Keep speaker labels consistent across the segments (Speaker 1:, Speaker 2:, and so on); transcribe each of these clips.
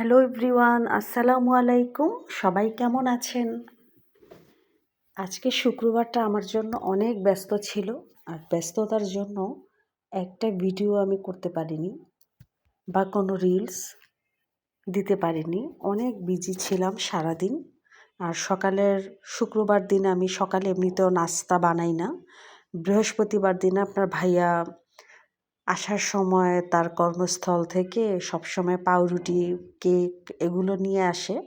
Speaker 1: Hello everyone, আসসালামু আলাইকুম। সবাই কেমন আছেন? আজকে শুক্রবারটা আমার জন্য অনেক ব্যস্ত ছিল আর ব্যস্ততার জন্য একটা ভিডিও আমি করতে পারিনি বা কোনো রিলস দিতে পারিনি। অনেক বিজি ছিলাম সারাদিন আর সকালের শুক্রবার দিন আমি সকালে এমনিতেও নাস্তা বানাই না। বৃহস্পতিবার দিন আপনার ভাইয়া আসার সময় তার কর্মস্থল থেকে সবসময় পাউরুটি, কেক এগুলো নিয়ে আসে।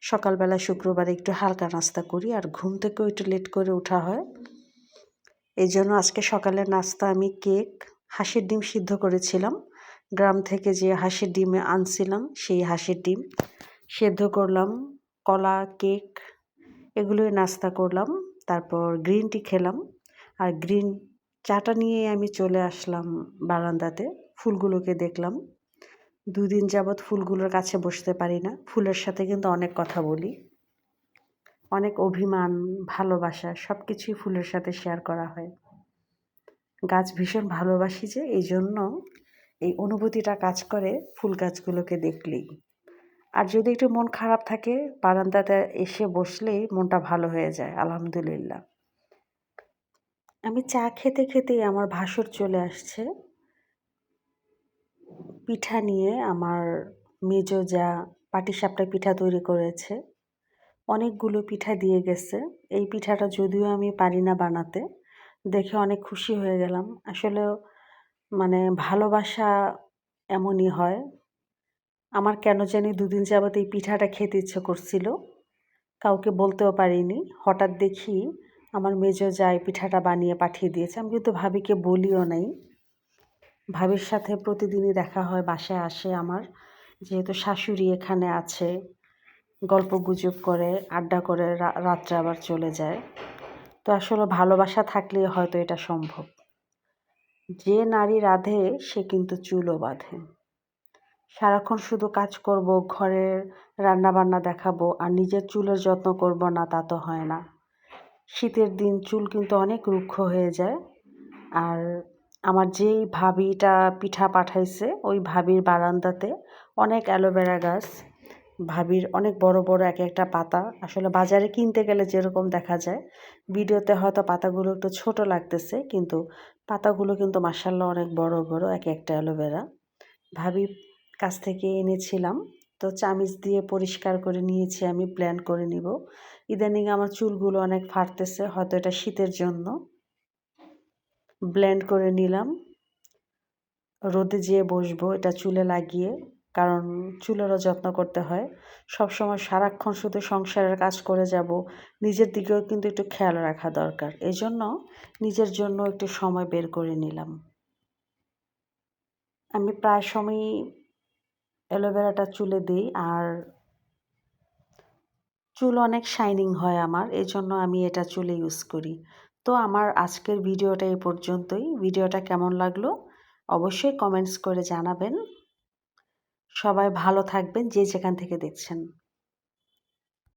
Speaker 1: সকালবেলা শুক্রবারে একটু হালকা নাস্তা করি আর ঘুম থেকেও একটু লেট করে ওঠা হয়। এই জন্য আজকে সকালের নাস্তা আমি কেক, হাঁসের ডিম সিদ্ধ করেছিলাম। গ্রাম থেকে যে হাঁসের ডিম আনছিলাম, সেই হাঁসের ডিম সেদ্ধ করলাম। কলা, কেক এগুলোই নাস্তা করলাম। তারপর গ্রিন টি খেলাম। আর গ্রিন চাটা নিয়ে আমি চলে আসলাম বারান্দাতে, ফুলগুলোকে দেখলাম। দুদিন যাবৎ ফুলগুলোর কাছে বসতে পারি না। ফুলের সাথে কিন্তু অনেক কথা বলি। অনেক অভিমান, ভালোবাসা সব কিছুই ফুলের সাথে শেয়ার করা হয়। গাছ ভীষণ ভালোবাসি যে, এই জন্য এই অনুভূতিটা কাজ করে ফুল গাছগুলোকে দেখলেই। আর যদি একটু মন খারাপ থাকে, বারান্দাতে এসে বসলেই মনটা ভালো হয়ে যায়, আলহামদুলিল্লাহ। আমি চা খেতে খেতেই আমার ভাসুর চলে আসছে। পিঠা নিয়ে আমার মেজ যা পাটিসাপটা পিঠা তৈরি করেছে, অনেকগুলো পিঠা দিয়ে গেছে। এই পিঠাটা যদিও আমি পারি না বানাতে, দেখে অনেক খুশি হয়ে গেলাম। আসলে মানে ভালোবাসা এমনই হয়, আমার কেন জানি দুদিন যাবত এই পিঠাটা খেতে ইচ্ছে করছিল, কাউকে বলতেও পারিনি। হঠাৎ দেখি আমার মেজো যায় পিঠাটা বানিয়ে পাঠিয়ে দিয়েছে। আমি কিন্তু ভাবিকে বলিও নাই। ভাবির সাথে প্রতিদিনই দেখা হয়, বাসায় আসে আমার। যেহেতু শাশুড়ি এখানে আছে, গল্প গুজব করে, আড্ডা করে রাত্রে আবার চলে যায়। তো আসলে ভালোবাসা থাকলে হয়তো এটা সম্ভব। যে নারী রাধে, সে কিন্তু চুলও বাঁধে। সারাক্ষণ শুধু কাজ করব, ঘরের রান্না বান্না দেখাবো, আর নিজের চুলের যত্ন করব না, তা তো হয় না। শীতের দিন চুল কিন্তু অনেক রুক্ষ হয়ে যায়। আর আমার যেই ভাবিটা পিঠা পাঠাইছে, ওই ভাবির বারান্দাতে অনেক অ্যালোভেরা গাছ, ভাবির অনেক বড় বড় এক একটা পাতা। আসলে বাজারে কিনতে গেলে যেরকম দেখা যায়, ভিডিওতে হয়তো পাতাগুলো একটু ছোট লাগতেছে, কিন্তু পাতাগুলো কিন্তু মার্শাল্লাহ অনেক বড় বড় এক একটা অ্যালোভেরা। ভাবি কাছ থেকে এনেছিলাম। তো চামিচ দিয়ে পরিষ্কার করে নিয়েছি, আমি প্ল্যান করে নিব। ইদানিং আমার চুলগুলো অনেক ফাটতেছে, হয়তো এটা শীতের জন্য। ব্লেন্ড করে নিলাম। রোদে যেয়ে বসবো, এটা চুলে লাগিয়ে, কারণ চুলেরও যত্ন করতে হয়। সব সময় সারাক্ষণ শুধু সংসারের কাজ করে যাব, নিজের দিকেও কিন্তু একটু খেয়াল রাখা দরকার। এই জন্য নিজের জন্য একটু সময় বের করে নিলাম। আমি প্রায় সময়ই অ্যালোভেরাটা চুলে দিই আর চুল অনেক শাইনিং হয় আমার এই জন্য আমি এটা চুলে ইউজ করি। তো আমার আজকের ভিডিওটা এই পর্যন্তই। ভিডিওটা কেমন লাগল অবশ্যই কমেন্টস করে জানাবেন। সবাই ভালো থাকবেন যে যেখান থেকে দেখছেন।